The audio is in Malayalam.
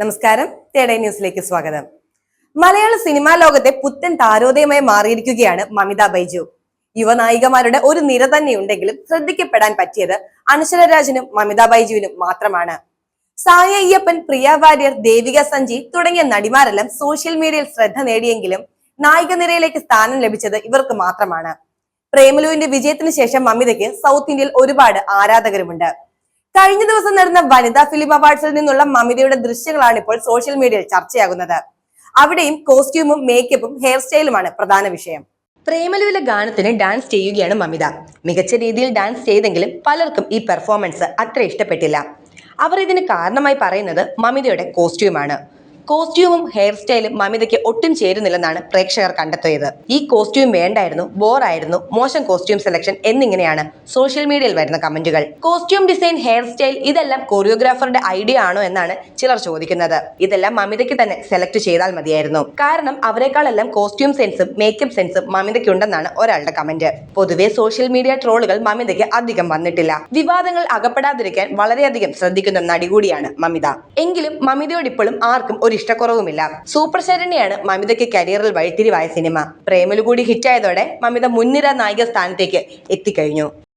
നമസ്കാരം. തേടേ ന്യൂസിലേക്ക് സ്വാഗതം. മലയാള സിനിമാ ലോകത്തെ പുത്തൻ താരോദയമായി മാറിയിരിക്കുകയാണ് മമിത ബൈജു. യുവനായികമാരുടെ ഒരു നിര തന്നെയുണ്ടെങ്കിലും ശ്രദ്ധിക്കപ്പെടാൻ പറ്റിയത് അനശ്വര രാജനും മമിത ബൈജുവിനും മാത്രമാണ്. സായ അയ്യപ്പൻ പ്രിയ വാര്യർ ദേവിക സഞ്ജി തുടങ്ങിയ നടിമാരെല്ലാം സോഷ്യൽ മീഡിയയിൽ ശ്രദ്ധ നേടിയെങ്കിലും നായിക നിരയിലേക്ക് സ്ഥാനം ലഭിച്ചത് ഇവർക്ക് മാത്രമാണ്. പ്രേമലുവിന്റെ വിജയത്തിന് ശേഷം മമിതയ്ക്ക് സൗത്ത് ഇന്ത്യയിൽ ഒരുപാട് ആരാധകരുമുണ്ട്. കഴിഞ്ഞ ദിവസം നടന്ന വനിതാ ഫിലിം അവാർഡ്സിൽ നിന്നുള്ള മമിതയുടെ ദൃശ്യങ്ങളാണ് ഇപ്പോൾ സോഷ്യൽ മീഡിയയിൽ ചർച്ചയാകുന്നത്. അവിടെയും കോസ്റ്റ്യൂമും മേക്കപ്പും ഹെയർ സ്റ്റൈലുമാണ് പ്രധാന വിഷയം. പ്രേമലുവിലെ ഗാനത്തിന് ഡാൻസ് ചെയ്യുകയാണ് മമിത. മികച്ച രീതിയിൽ ഡാൻസ് ചെയ്തെങ്കിലും പലർക്കും ഈ പെർഫോമൻസ് അത്ര ഇഷ്ടപ്പെട്ടില്ല. അവർ ഇതിന് കാരണമായി പറയുന്നത് മമിതയുടെ കോസ്റ്റ്യൂമാണ് കോസ്റ്റ്യൂമും ഹെയർ സ്റ്റൈലും മമിതയ്ക്ക് ഒട്ടും ചേരുന്നില്ലെന്നാണ് പ്രേക്ഷകർ കണ്ടെത്തിയത്. ഈ കോസ്റ്റ്യൂം വേണ്ടായിരുന്നു ബോറായിരുന്നു മോശം കോസ്റ്റ്യൂം സെലക്ഷൻ എന്നിങ്ങനെയാണ് സോഷ്യൽ മീഡിയയിൽ വരുന്ന കമന്റുകൾ. കോസ്റ്റ്യൂം ഡിസൈൻ ഹെയർ സ്റ്റൈൽ ഇതെല്ലാം കൊറിയോഗ്രാഫറുടെ ഐഡിയ ആണോ എന്നാണ് ചിലർ ചോദിക്കുന്നത്. ഇതെല്ലാം മമിതയ്ക്ക് തന്നെ സെലക്ട് ചെയ്താൽ മതിയായിരുന്നു. കാരണം അവരെക്കാളെല്ലാം കോസ്റ്റ്യൂം സെൻസും മേക്കപ്പ് സെൻസും മമിതയ്ക്കുണ്ടെന്നാണ് ഒരാളുടെ കമന്റ്. പൊതുവെ സോഷ്യൽ മീഡിയ ട്രോളുകൾ മമിതയ്ക്ക് അധികം വന്നിട്ടില്ല. വിവാദങ്ങൾ അകപ്പെടാതിരിക്കാൻ വളരെയധികം ശ്രദ്ധിക്കുന്ന നടി കൂടിയാണ് മമിത. എങ്കിലും മമിതയോട് ഇപ്പോഴും ആർക്കും ഒരു ഇഷ്ടക്കുറവുമില്ല. സൂപ്പർ ശരണ്യാണ് മമിതയ്ക്ക് കരിയറിൽ വഴിത്തിരിവായ സിനിമ. പ്രേമലു കൂടി ഹിറ്റായതോടെ മമിത മുൻനിര നായിക സ്ഥാനത്തേക്ക് എത്തിക്കഴിഞ്ഞു.